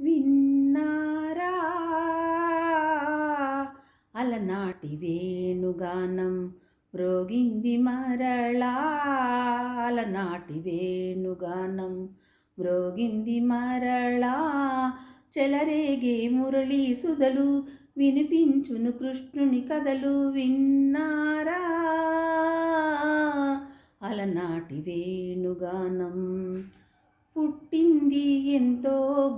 విన్నారా? అలనాటి వేణుగానం మ్రోగింది మరళా అలనాటి వేణుగానం మ్రోగింది మరళా చెలరేగే మురళీ సుధలు వినిపించును కృష్ణుని కథలు విన్నారా? అలనాటి వేణుగానం పుట్టింది ఎంతో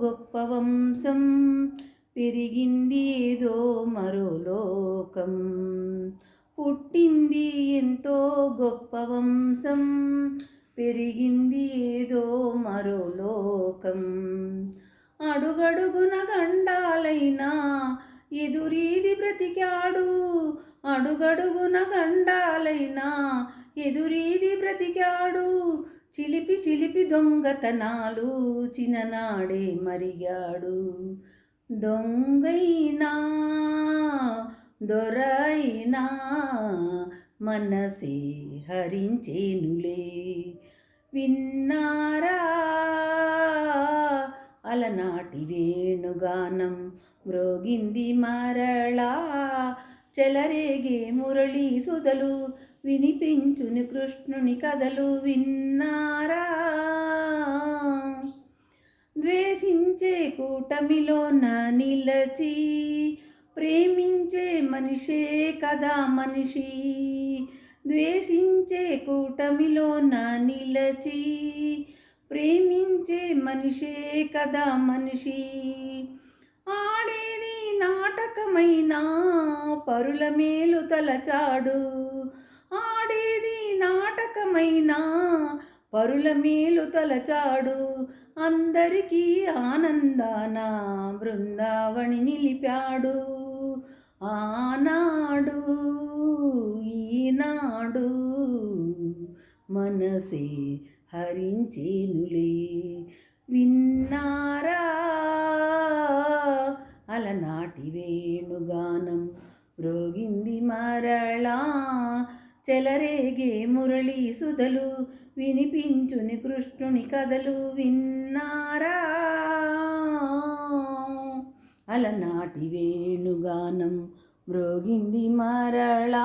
గొప్ప వంశం పెరిగింది ఏదో మరో లోకం. పుట్టింది ఎంతో గొప్ప వంశం పెరిగింది ఏదో మరో లోకం. అడుగడుగున గండాలైనా ఎదురీది బ్రతికాడు. అడుగడుగున గండాలైనా ఎదురీది బ్రతికాడు. చిలిపి చిలిపి దొంగతనాలు చిన్ననాడే మరిగాడు. దొంగైనా దొరైనా మనసే హరించేనులే. విన్నారా? అలనాటి వేణుగానం మ్రోగింది మరళా చెలరేగే మురళీ సుధలు వినిపించుని కృష్ణుని కథలు విన్నారా? ద్వేషించే కూటమిలో నిలచి ప్రేమించే మనిషే కదా మనిషి. ద్వేషించే కూటమిలో నిలచి ప్రేమించే మనిషే కదా మనిషి. ఆడేది నాటకమైనా పరుల మేలు తలచాడు. ఆడేది నాటకమైనా పరుల మేలు తలచాడు. అందరికీ ఆనందాన బృందావణి నిలిపాడు. ఆనాడు ఈనాడు మనసే హరించేనులే. విన్నారా? అలనాటి వేణుగానం రోగింది మరళా చెలరేగే మురళీ సుధలు వినిపించుని కృష్ణుని కథలు విన్నారా? అలనాటి వేణుగానం మ్రోగింది మరళా